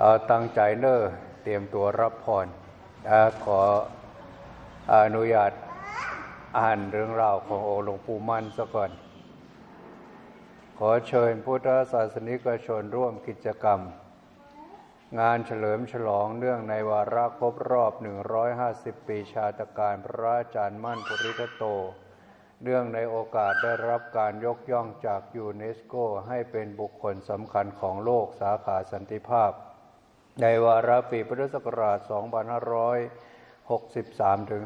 เอาตั้งใจเนอเตรียมตัวรับพรนขออนุญาตอ่านเรื่องราวขององค์หลวงปู่มั่นซะก่อน ขอเชิญพุทธศาสนิกชนร่วมกิจกรรม งานเฉลิมฉลองเนื่องในวาระครบรอบ 150 ปีชาตการพระอาจารย์มั่นภูริทโต เนื่องในโอกาสได้รับการยกย่องจากยูเนสโกให้เป็นบุคคลสำคัญของโลกสาขาสันติภาพ ในวาระปีพุทธศักราช 2563 ถึง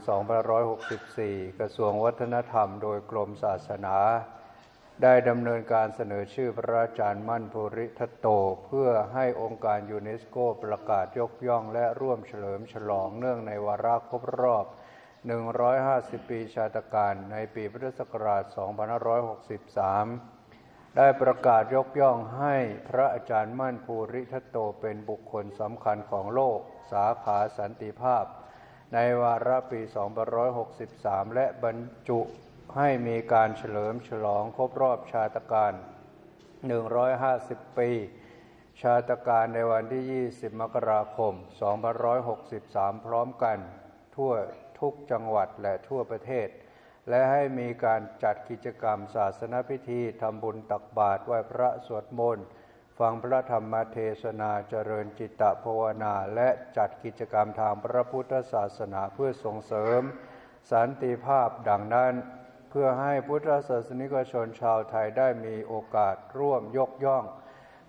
2564 กระทรวงวัฒนธรรมโดยกรมศาสนา ได้ดำเนินการเสนอชื่อพระอาจารย์มั่นภูริทัตโต เพื่อให้องค์การยูเนสโกประกาศยกย่องและร่วมเฉลิมฉลองเนื่องในวาระครบรอบ 150 ปีชาตการในปีพุทธศักราช 2563 ได้ประกาศยกย่องให้พระอาจารย์มั่นภูริทัตโตเป็นบุคคลสำคัญของโลก สาขาสันติภาพ ในวาระปี 2563 และบรรจุให้มีการเฉลิมฉลองครบรอบชาตการ 150 ปี ชาตการในวันที่ 20 มกราคม 2563 พร้อมกัน ทั่วทุกจังหวัดและทั่วประเทศ และให้มีการจัดกิจกรรมศาสนพิธีทำบุญตักบาตรไหว้พระสวดมนต์ฟังพระธรรมเทศนาเจริญจิตตภาวนา และจัดกิจกรรมทางพระพุทธศาสนาเพื่อส่งเสริม สันติภาพดังนั้น เพื่อให้พุทธศาสนิกชนชาวไทยได้มีโอกาสร่วมยกย่อง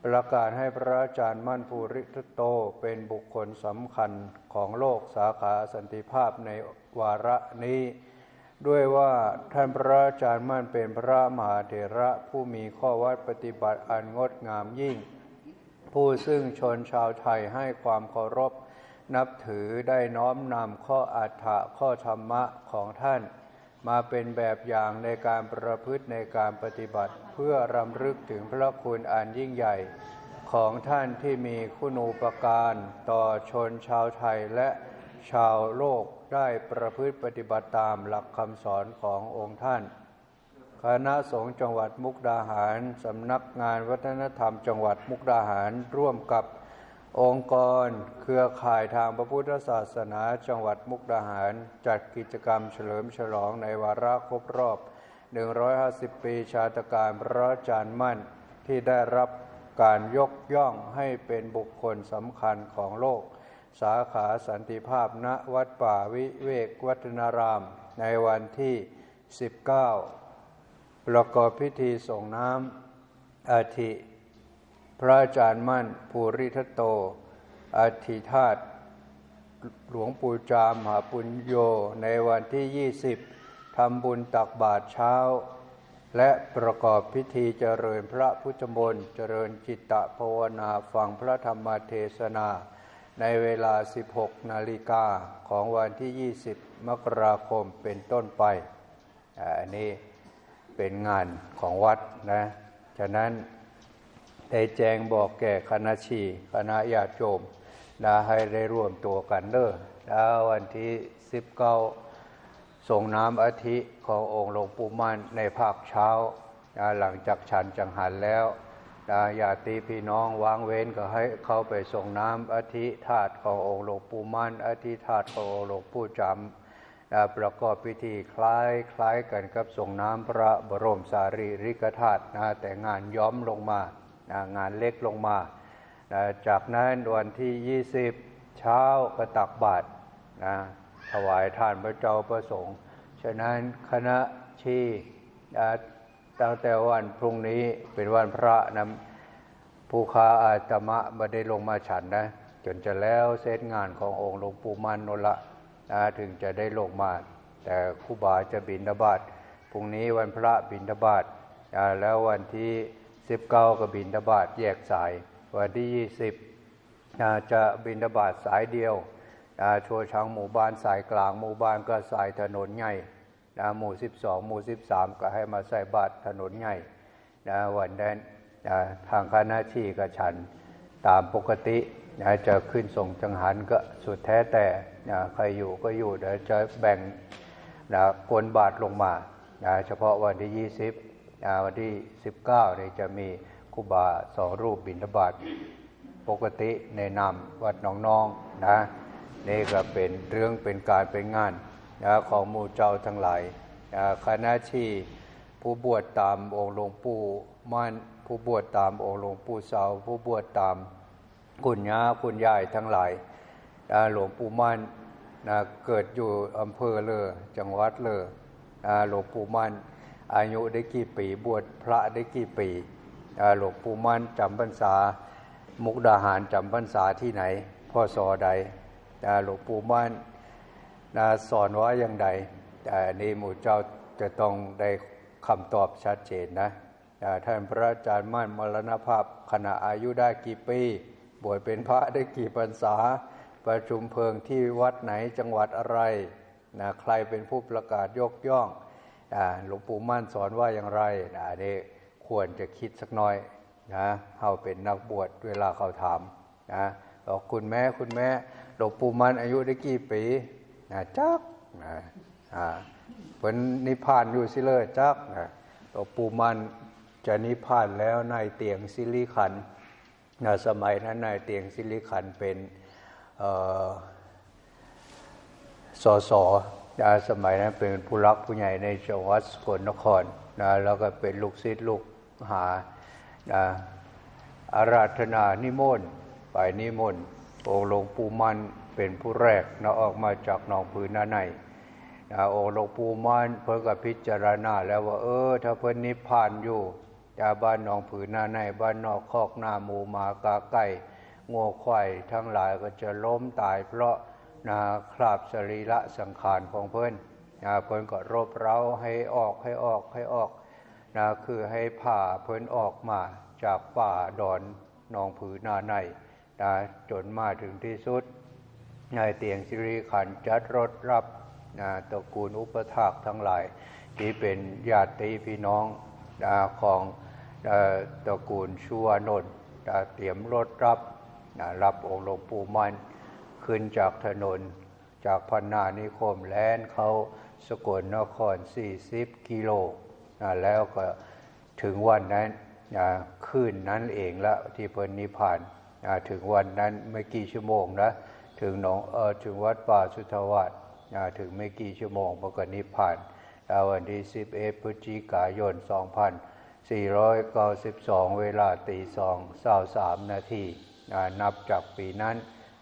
ประกาศให้พระอาจารย์มั่นภูริทโตเป็นบุคคลสำคัญของโลกสาขาสันติภาพในวาระนี้ ด้วยว่าท่านพระอาจารย์มั่นเป็นพระมหาเถระผู้มีข้อวัดปฏิบัติอันงดงามยิ่ง ผู้ซึ่งชนชาวไทยให้ความเคารพ นับถือได้น้อมนำข้ออัฏฐะข้อธรรมะของท่าน มาเป็นแบบอย่างในการประพฤติในการปฏิบัติ เพื่อรำลึกถึงพระคุณอันยิ่งใหญ่ ของท่านที่มีคุณูปการต่อชนชาวไทยและ ชาวโลกได้ประพฤติปฏิบัติตามหลักคำสอนขององค์ท่าน คณะสงฆ์จังหวัดมุกดาหารสำนักงานวัฒนธรรมจังหวัดมุกดาหารร่วมกับองค์กร เครือข่ายทางพระพุทธศาสนาจังหวัดมุกดาหาร จัดกิจกรรมเฉลิมฉลองในวาระครบรอบ 150 ปีชาตการพระอาจารย์มั่นที่ได้รับการยกย่องให้เป็นบุคคลสำคัญของโลก สาขาสันติภาพณวัดป่าวิเวกวัฒนาราม ในวันที่ 19 ประกอบพิธีส่งน้ำอาทิ พระอาจารย์มั่นภูริทัตโตอาทิธาตหลวงปู่จามหาปุญโยในวันที่ 20 ทำบุญตักบาตรเช้า และประกอบพิธีเจริญพระพุทธมนต์เจริญจิตตภาวนาฟังพระธรรมเทศนา ในเวลา 16 นาฬิกาของวันที่ 20 มกราคมเป็นต้นไป อันนี้เป็นงานของวัดนะ ฉะนั้นได้แจงบอกแก่คณะชีคณะญาติโยมนะให้ได้ร่วมตัวกันเด้อแล้ววันที่ 19 ส่งน้ำอาทิขององค์หลวงปู่มั่นในภาคเช้า หลังจากฉันจังหันแล้ว นะญาติพี่น้องวางเว้นก็ให้เข้าไปส่งน้ำอาทิธาตุขององค์หลวงปู่มั่นอาทิธาตุขององค์หลวงปู่จำนะประกอบพิธีคล้ายคล้ายกันกับส่งน้ำพระบรมสารีริกธาตุนะแต่งานย้อมลงมานะงานเล็กลงมานะจากนั้นวันที่ 20 เช้าก็ตักบาตรนะถวายทานพระเจ้าประสงค์ ฉะนั้นคณะชี ตั้งแต่วันพรุ่งนี้เป็นวันพระนะผู้ค้าอาตมะมาได้ลงมาฉันนะ จนจะแล้วเสร็จงานขององค์หลวงปู่มันนนละนะถึงจะได้ลงมา แต่ครูบาจะบินบาตพรุ่งนี้วันพระบินบาตแล้ววันที่สิบเก้าก็บินบาตแยกสาย วันที่ยี่สิบจะบินบาตสายเดียว ชัวช้างหมู่บ้านสายกลางหมู่บ้านก็สายถนนใหญ่ นะหมู่12หมู่13ก็ให้มาใส่บาตรถนนใหญ่นะวันนั้นนะทางคณะที่กระฉันตามปกตินะจะขึ้นส่งจังหันก็สุดแท้แต่นะใครอยู่ก็อยู่เดี๋ยวจะแบ่งนะกวนบาทลงมานะเฉพาะวันที่20นะวันที่19เนี่ยจะมีครูบาสองรูปบิณฑบาตปกติในนามวัดน้องๆนะนี่ก็เป็นเรื่องเป็นการเป็นงาน ของหมู่เจ้าทั้งหลายคณะที่ผู้บวชตามองค์หลวงปู่มั่นผู้บวชตามองค์หลวงปู่เสาผู้บวชตามคุณย่าคุณยายทั้งหลายหลวงปู่มั่นนเกิดอยู่อำเภอเลยจังหวัดเลยนะหลวงปู่มั่นอายุได้กี่ปีบวชพระได้กี่ปีหลวงปู่มั่นจำพรรษา มุกดาหารจำพรรษาที่ไหนพ่อสอใดหลวงปู่มั่น นะสอนว่าอย่างใดแต่นี่หมู่เจ้าจะต้องได้คำตอบชัดเจนนะท่านพระอาจารย์มั่นมรณภาพขณะอายุได้กี่ปี บวชเป็นพระได้กี่พรรษา ประชุมเพลิงที่วัดไหนจังหวัดอะไรนะใครเป็นผู้ประกาศยกย่องหลวงปู่มั่นสอนว่าอย่างไรนะอันนี้ควรจะคิดสักน่อยนะเขาเป็นนักบวชเวลาเขาถามนะบอกคุณแม่คุณแม่หลวงปู่มั่นอายุได้กี่ปี จักนะอ่าเป็นนิพพานอยู่สิเลยจักนะหลวงปู่มันจะนิพพานแล้วในเตียงสิริขันนะสมัยนั้นนายเตียงสิริขันเป็นเอ่อสสสมัยนั้นเป็นผู้รักผู้ใหญ่ในจังหวัดสกลนครนะแล้วก็เป็นลูกศิษย์ลูกหานะอาราธนานิมนต์ไปนิมนต์ องค์หลวงปู่มันเป็นผู้แรกนะออกมาจากหนองผืนนาในนะองค์หลวงปู่มันเพิ่งกับพิจารณาแล้วว่าเออ ถ้าเพิ่นนิพพานอยู่จาบ้านหนองผืนนาในบ้านนอกคอกหน้าหมูหมากาไก่งัวควายทั้งหลายก็จะล้มตาย เพราะนะคราบสรีระสังขารของเพื่อนนะเพื่อนก็รบเร้าให้ออกให้ออกให้ออกนะคือให้ผ่าเพื่อนออกมาจากป่าดอนหนองผือนาใน นะจนมาถึงที่สุดนายเตียงสิริขันจัดรถรับนะตระกูลอุปถากทั้งหลาย ที่เป็นญาติพี่น้องนะของเอ่อตระกูลชัวนนท์นะเตรียมรถรับนะรับองค์หลวงปู่มันขึ้นจากถนนจากพันนานิคมแลนเขาสกลนคร 40 กิโลนะแล้วก็ถึงวันนั้นนะคืนนั้นเองละที่เพิ่นนิพพาน ถึงวันนั้นไม่กี่ชั่วโมงนะถึงหนองเออถึงวัดป่าสุทธวาสนะถึงไม่กี่ชั่วโมงพอก็นิพพานวันที่ 11 พฤศจิกายน 2492 เวลาตีสองเศร้าสามนาทีนับจากปีนั้น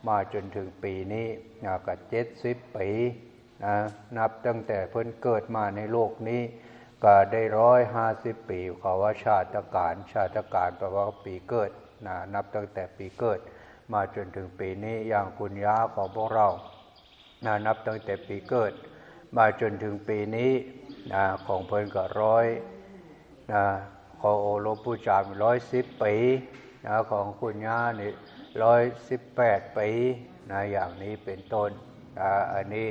มาจนถึงปีนี้ก็เจ็ดสิบปีนะนับตั้งแต่เพิ่นเกิดมาในโลกนี้ ก็ได้ร้อยห้าสิบปีเขาว่าชาติการชาติการแปลว่าปีเกิด นะนับตั้งแต่ปีเกิด มาจนถึงปีนี้อย่างคุณย่าของพวกเรานะนับตั้งแต่ปีเกิด มาจนถึงปีนี้นะของเพิ่นก็ร้อยนะของโอหลวงปู่จามร้อยสิบปีนะของคุณย่านี่ร้อยสิบแปดปีนะอย่างนี้เป็นต้นนะอันนี้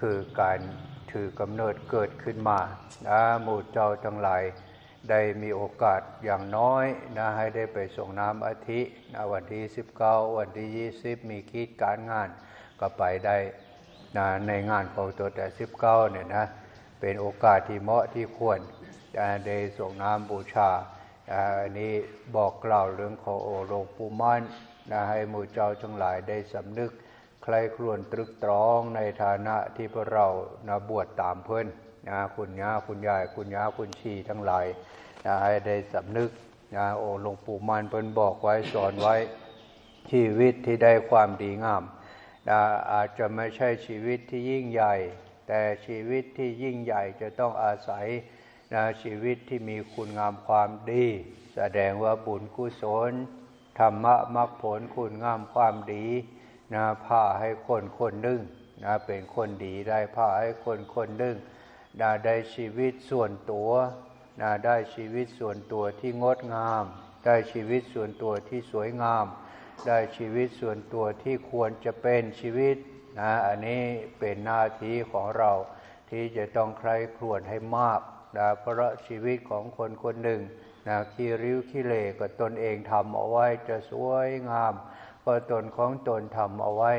คือการถือกำเนิดเกิดขึ้นมานะหมู่เจ้าทั้งหลาย ได้มีโอกาสอย่างน้อยนะให้ได้ไปส่งน้ำอาทินะวันที่19 วันที่ 20 มีคิดการงานก็ไปได้นะในงานของตัวแต่ 19เนี่ยนะเป็นโอกาสที่เหมาะที่ควรนะได้ส่งน้ำบูชาอันนี้บอกกล่าวเรื่องของโอหลปูมันนะให้หมู่เจ้าทั้งหลายได้สำนึก ใครครวญตรึกตรองในฐานะที่พวกเรานะบวชตามเพื่อน นะคุณย่าคุณยายคุณย่าคุณชีทั้งหลายนะให้ได้สำนึกนะโอหลวงปู่มันเพิ่นบอกไว้สอนไว้ชีวิตที่ได้ความดีงามนะอาจจะไม่ใช่ชีวิตที่ยิ่งใหญ่ แต่ชีวิตที่ยิ่งใหญ่จะต้องอาศัยนะชีวิตที่มีคุณงามความดี แสดงว่าบุญกุศลธรรมะมรรคผลคุณงามความดีนะพาให้คนคนหนึ่งนะเป็นคนดีได้พาให้คนคนหนึ่ง นะได้ชีวิตส่วนตัวนะได้ชีวิตส่วนตัวที่งดงาม ได้ชีวิตส่วนตัวที่สวยงาม ได้ชีวิตส่วนตัวที่ควรจะเป็นชีวิตนะอันนี้เป็นหน้าที่ของเราที่จะต้องใครครวญให้มากนะเพราะชีวิตของคนคนหนึ่งนะขี้ริ้วขี้เลก็ตนเองทำเอาไว้จะสวยงาม ก็ตนของตนทำเอาไว้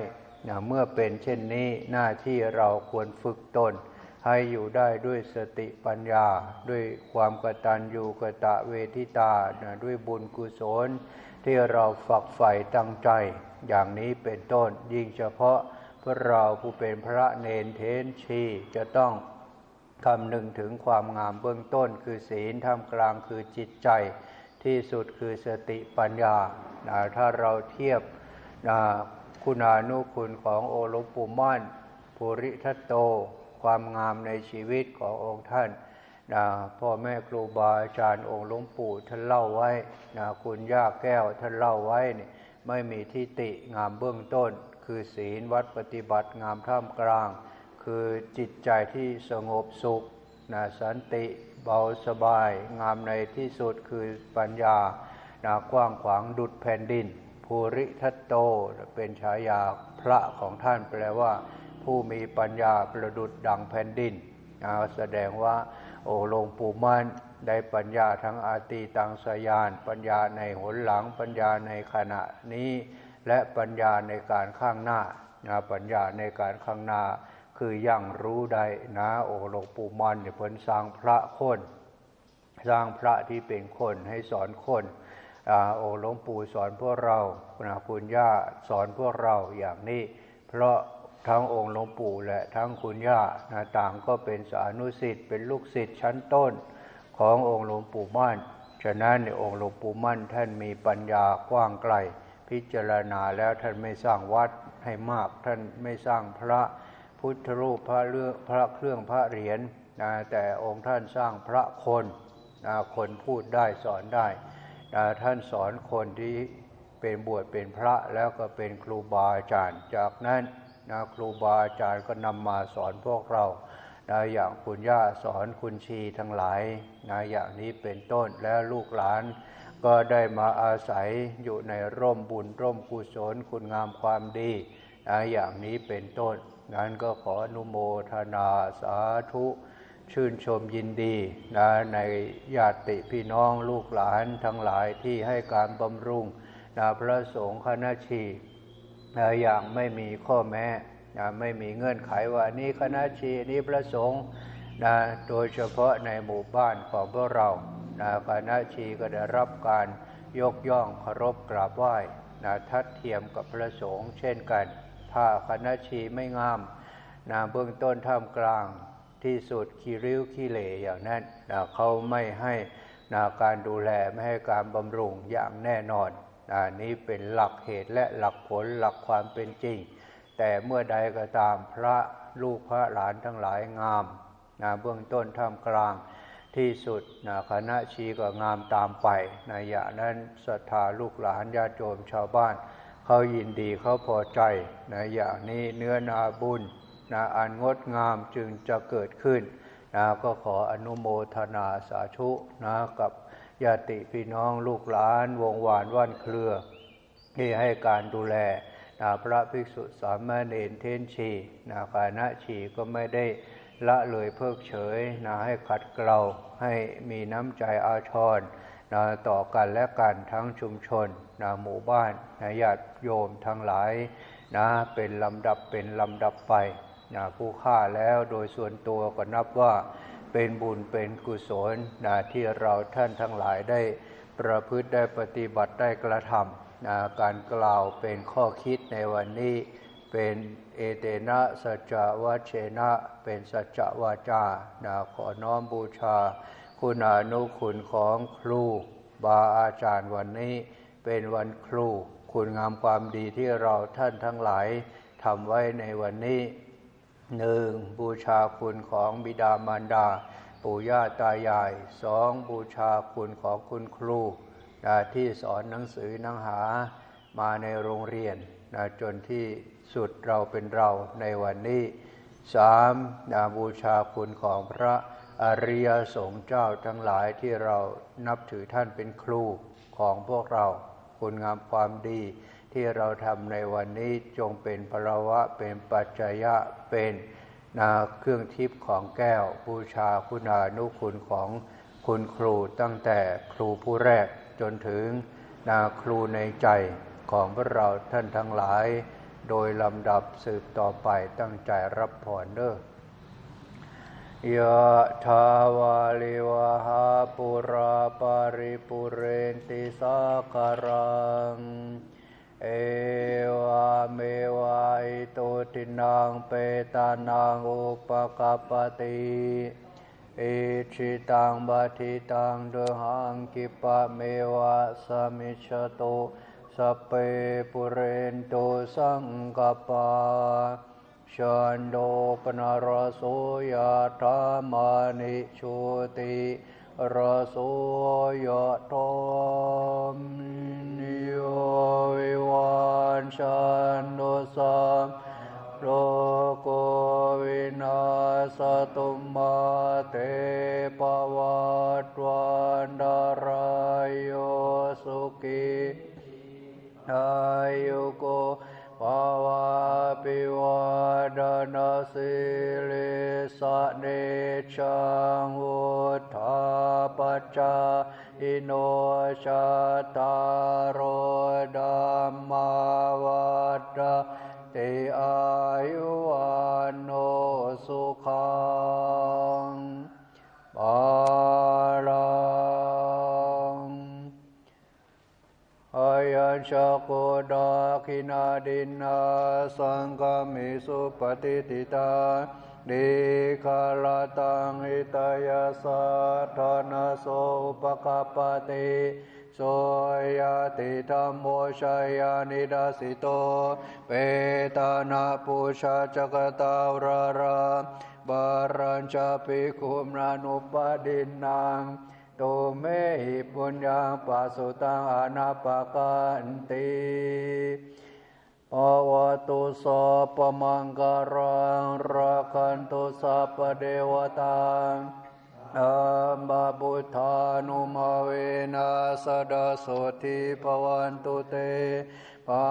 นะเมื่อเป็นเช่นนี้หน้าที่เราควรฝึกตน ให้อยู่ได้ด้วยสติปัญญา ด้วยความกตัญญูกะตะเวทิตานะด้วยบุญกุศล ที่เราฝักใฝ่ตั้งใจ อย่างนี้เป็นต้น ยิ่งเฉพาะพวกเราผู้เป็นพระเนนเทนชีจะต้องคำนึงถึงความงามเบื้องต้น คือศีลท่ามกลางคือจิตใจ ที่สุดคือสติปัญญาถ้าเราเทียบคุณานุคุณของโอลปู่มั่นภูริทัตโต ความงามในชีวิตขององค์ท่านนะพ่อแม่ครูบาอาจารย์องค์หลวงปู่ท่านเล่าไว้นะคุณย่าแก้วท่านเล่าไว้นี่ไม่มีทิฏฐิงามเบื้องต้น คือศีลวัดปฏิบัติงามท่ามกลาง คือจิตใจที่สงบสุขนะสันติเบาสบาย งามในที่สุดคือปัญญานะกว้างขวางดุดแผ่นดินภูริทัตโตเป็นฉายาพระของท่านแปลว่า ผู้มีปัญญาประดุดดังแผ่นดินแสดงว่าโอหลวงปู่มั่นได้ปัญญาทั้งอาตีตังสยาน ปัญญาในหนหลังปัญญาในขณะนี้ และปัญญาในการข้างหน้าปัญญาในการข้างหน้า คือยังรู้ได้นะโอหลวงปู่มั่นเนี่ยเพิ่นสร้างพระคนสร้างพระที่เป็นคนให้สอนคนโอหลวงปู่สอนพวกเราคุณคุณย่าสอนพวกเราอย่างนี้ เพราะ ทั้งองค์หลวงปู่และทั้งคุณย่าต่างก็เป็นสานุสิทธิ์เป็นลูกศิษย์ชั้นต้นขององค์หลวงปู่มั่น ฉะนั้นในองค์หลวงปู่มั่นท่านมีปัญญากว้างไกล พิจารณาแล้วท่านไม่สร้างวัดให้มาก ท่านไม่สร้างพระพุทธรูปพระเรื่องพระเครื่องพระเหรียญนะแต่องค์ท่านสร้างพระคนนะคนพูดได้สอนได้ท่านสอนคนที่เป็นบวชเป็นพระแล้วก็เป็นครูบาอาจารย์ จากนั้น นะครูบาอาจารย์ก็นำมาสอนพวกเรานะอย่างคุณย่าสอนคุณชีทั้งหลายนะอย่างนี้เป็นต้นแล้วลูกหลาน ก็ได้มาอาศัยอยู่ในร่มบุญร่มกุศลคุณงามความดีนะอย่างนี้เป็นต้น นั้นก็ขออนุโมทนาสาธุชื่นชมยินดีนะในญาติพี่น้องลูกหลานทั้งหลายที่ให้การบำรุงนะพระสงฆ์คณะชี อย่างไม่มีข้อแม้ไม่มีเงื่อนไขว่านี้คณะชีนี้พระสงฆ์นะโดยเฉพาะในหมู่บ้านของพวกเรานะคณะชีก็ได้รับการยกย่องเคารพกราบไหว้นะทัดเทียมกับพระสงฆ์เช่นกัน ถ้าคณะชีไม่งามนะเบื้องต้นท่ามกลางที่สุดขี้ริ้วขี้เหร่อย่างนั้นนะเขาไม่ให้นะการดูแลไม่ให้การบำรุงอย่างแน่นอน นะนี้เป็นหลักเหตุและหลักผลหลักความเป็นจริง แต่เมื่อใดก็ตามพระลูกพระหลานทั้งหลายงามนะเบื้องต้นท่ามกลางที่สุดนะคณะชีก็งามตามไปนะอย่างนั้นศรัทธาลูกหลานญาติโยมชาวบ้าน เขายินดีเขาพอใจนะอย่างนี้เนื้อนาบุญนะอันงดงามจึงจะเกิดขึ้นนะก็ขออนุโมทนาสาธุนะกับ ญาติพี่น้องลูกหลาน วงหวานว่านเครือ ที่ให้การดูแลนะพระภิกษุสามเณรเทนชีนะคณะชีก็ไม่ได้ละเลยเพิกเฉยนะให้ขัดเกลาให้มีน้ำใจอาทรนะต่อกันและกันทั้งชุมชนนะหมู่บ้านนะญาติโยมทั้งหลายนะเป็นลำดับเป็นลำดับไปนะผู้ฆ่าแล้วโดยส่วนตัวก็นับว่า เป็นบุญเป็นกุศลนะที่เราท่านทั้งหลายได้ประพฤติได้ปฏิบัติได้กระทำนะการกล่าวเป็นข้อคิดในวันนี้ เป็นเอเตนะสัจวะเชนะ เป็นสัจวาจานะขอน้อมบูชา คุณานุคุณของครูบาอาจารย์วันนี้ เป็นวันครู คุณงามความดีที่เราท่านทั้งหลายทำไว้ในวันนี้ หนึ่งบูชาคุณของบิดามารดา ปู่ย่าตายายสองบูชาคุณของคุณครูนะที่สอนหนังสือหนังหามาในโรงเรียนนะจนที่สุดเราเป็นเราในวันนี้สามนะบูชาคุณของพระอริยสงฆ์เจ้าทั้งหลายที่เรานับถือท่านเป็นครูของพวกเรา คุณงามความดี ที่เราทำในวันนี้จงเป็นพระวะเป็นปัจจยะเป็นนาเครื่องทิพย์ของแก้วบูชาคุณานุคุณของคุณครูตั้งแต่ครูผู้แรกจนถึงนาครูในใจของพวกเราท่านทั้งหลาย โดยลำดับสืบต่อไปตั้งใจรับพรเด้อยะทาวาลิวาหาปุราปาริปุเรนติสาคารัง นังเปตานังอุปกปปติอิชิตังบัติตังเดหังกิปะเมวะสมิชโตสัพเพปุเรนโตสังกปาชันโดปนารโสยธามานิโชติรโสยธามนิโยวิวันชันโดสัม โรโกวินาสตุมาเตปวัตวันดารายโยสุขีอายุโกภาวะปิวาดนาสิลิสเนชังวุธาปจาอิโนชาตารโรดัมมาวัฏ ติอายุวันโนสุขังบาลังอายัญชะโกดาคินาดินาสังกามิสุปฏิติตาดิคาลตังอิตายาสัทนาโสอุปกปปติ โสยติธรรมโมชายานิดาสิโต เปตานาปุชาจักตาวราราบารัญจาปิคุมนานุปดินนางตุเมหิปุญญาปัสสุตังอนาปกันติปวตุสาปมังการังราคันตุสัพพเดวตา อัมบาบุธานุมาเวนัสดาโสทิปวันตุเตภา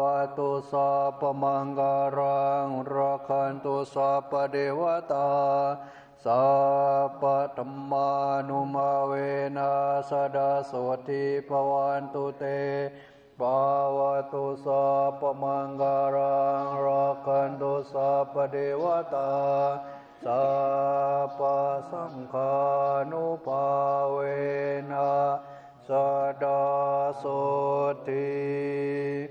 วตุสัพมังการังราคันตุสัพเดวตาสัพธรรมานุมาเวนัสดาโสทิปวันตุเตภาวตุสัพมังการังรักขันตุสัพเดวตา สัพพสังฆานุภาเวนะสดาโสติ